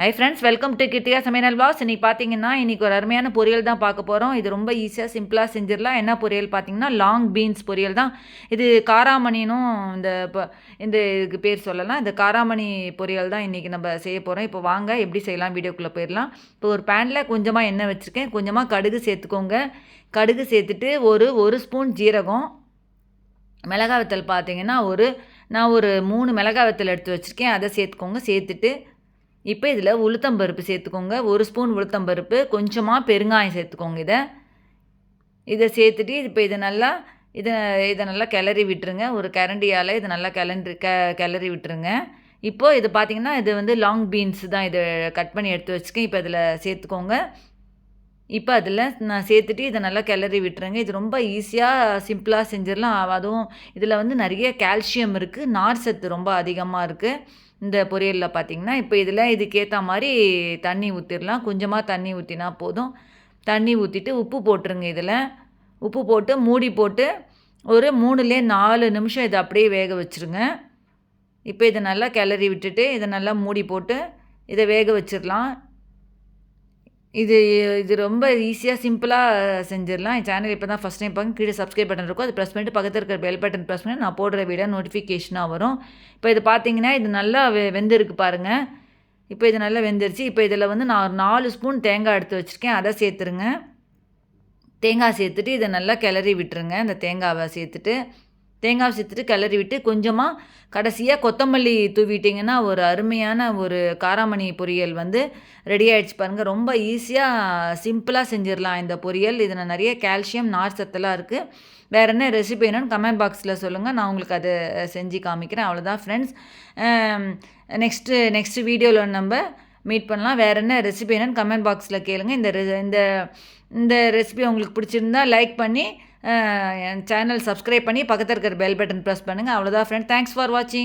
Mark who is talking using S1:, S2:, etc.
S1: High friends welcome to கிட்டியா சமையல் பிளாஸ் இன்றைக்கி பார்த்தீங்கன்னா இன்றைக்கி ஒரு அருமையான பொரியல் தான் பார்க்க போகிறோம் இது ரொம்ப ஈஸியாக சிம்பிளாக செஞ்சிடலாம். என்ன பொரியல் பார்த்தீங்கன்னா லாங் பீன்ஸ் பொரியல் தான். இது காராமணினும் இந்த இப்போ இந்த இதுக்கு பேர் சொல்லலாம். இந்த காராமணி பொரியல் தான் இன்றைக்கி நம்ம செய்ய போகிறோம் இப்போ வாங்க எப்படி செய்யலாம் வீடியோக்குள்ளே போயிடலாம். இப்போ ஒரு பேனில் கொஞ்சமாக எண்ணெய் வச்சுருக்கேன். கொஞ்சமாக கடுகு சேர்த்துக்கோங்க. கடுகு சேர்த்துட்டு ஒரு ஒரு ஸ்பூன் ஜீரகம். மிளகாய் வத்தல் பார்த்தீங்கன்னா ஒரு நான் ஒரு மூணு மிளகாய் வத்தல் எடுத்து வச்சுருக்கேன். அதை சேர்த்துக்கோங்க. சேர்த்துட்டு இப்போ இதில் உளுத்தம்பருப்பு சேர்த்துக்கோங்க. ஒரு ஸ்பூன் உளுத்தம்பருப்பு கொஞ்சமாக பெருங்காயம் சேர்த்துக்கோங்க இதை. இதை சேர்த்துட்டு இப்போ இதை நல்லா இதை இதை நல்லா கிளறி விட்டுருங்க. ஒரு கரண்டியால் இதை நல்லா கிளறி க கிளறி விட்டுருங்க. இப்போது இது பார்த்திங்கன்னா இது வந்து லாங் பீன்ஸ் தான் இதை கட் பண்ணி எடுத்து வச்சுக்கேன் இப்போ இதில் சேர்த்துக்கோங்க. இப்போ அதில் நான் சேர்த்துட்டு இதை நல்லா கிளறி விட்டுருங்க இது ரொம்ப ஈஸியாக சிம்பிளாக செஞ்சிடலாம். அதுவும் இதில் வந்து நிறைய கால்சியம் இருக்குது நார் சத்து ரொம்ப அதிகமாக இருக்குது இந்த பொரியலில் பார்த்திங்கன்னா இப்போ இதில் இதுக்கேற்ற மாதிரி தண்ணி ஊற்றிடலாம் கொஞ்சமாக தண்ணி ஊற்றினா போதும். தண்ணி ஊற்றிட்டு உப்பு போட்டுருங்க இதில். உப்பு போட்டு மூடி போட்டு ஒரு மூணுலே நாலு நிமிஷம் இதை அப்படியே வேக வச்சுருங்க. இப்போ இதை நல்லா கிளறி விட்டுட்டு இதை நல்லா மூடி போட்டு இதை வேக வச்சிடலாம். இது இது ரொம்ப ஈஸியாக சிம்பிளாக செஞ்சிடலாம். என் சேனல் இப்போ தான் ஃபஸ்ட் டைம் பார்க்க கீழே சப்ஸ்கிரைப் பட்டன் இருக்கும். அது ப்ரெஸ் பண்ணிட்டு பக்கத்தில் இருக்கிற பெல் பட்டன் ப்ரெஸ் பண்ணி நான் போடுற வீடியோ நோட்டிஃபிகேஷனாக வரும். இப்போ இது பார்த்தீங்கன்னா இது நல்லா வெ வெந்திருக்கு பாருங்கள் இப்போ இது நல்லா வெந்துருச்சு. இப்போ இதில் வந்து நான் ஒரு நாலு ஸ்பூன் தேங்காய் எடுத்து வச்சுருக்கேன். அதை சேர்த்துருங்க. தேங்காய் சேர்த்துட்டு இதை நல்லா கிளறி விட்டுருங்க. இந்த தேங்காவை சேர்த்துட்டு தேங்காய் சேர்த்துட்டு கிளறி விட்டு கொஞ்சமாக கடைசியாக கொத்தமல்லி தூவிட்டிங்கன்னா ஒரு அருமையான ஒரு காராமணி பொரியல் வந்து ரெடி ஆகிடுச்சு பாருங்கள் ரொம்ப ஈஸியாக சிம்பிளாக செஞ்சிடலாம் இந்த பொரியல். இதில் நிறைய கால்சியம் நார் சத்தெல்லாம் இருக்குது வேறு என்ன ரெசிபி என்னன்னு கமெண்ட் பாக்ஸில் சொல்லுங்கள் நான் உங்களுக்கு அதை செஞ்சு காமிக்கிறேன். அவ்வளோதான் ஃப்ரெண்ட்ஸ் நெக்ஸ்ட்டு நெக்ஸ்ட் வீடியோவில் நம்ம மீட் பண்ணலாம். வேறு என்ன ரெசிபி என்னன்னு கமெண்ட் பாக்ஸில் கேளுங்கள் இந்த இந்த இந்த ரெசிபி உங்களுக்கு பிடிச்சிருந்தா லைக் பண்ணி என் சேனல் சப்ஸ்கிரைப் பண்ணி பக்கத்தில் இருக்கிற பெல் பட்டன் ப்ரெஸ் பண்ணுங்கள் அவ்வளோதான் ஃப்ரெண்ட் தேங்க்ஸ் ஃபார் வாட்சிங்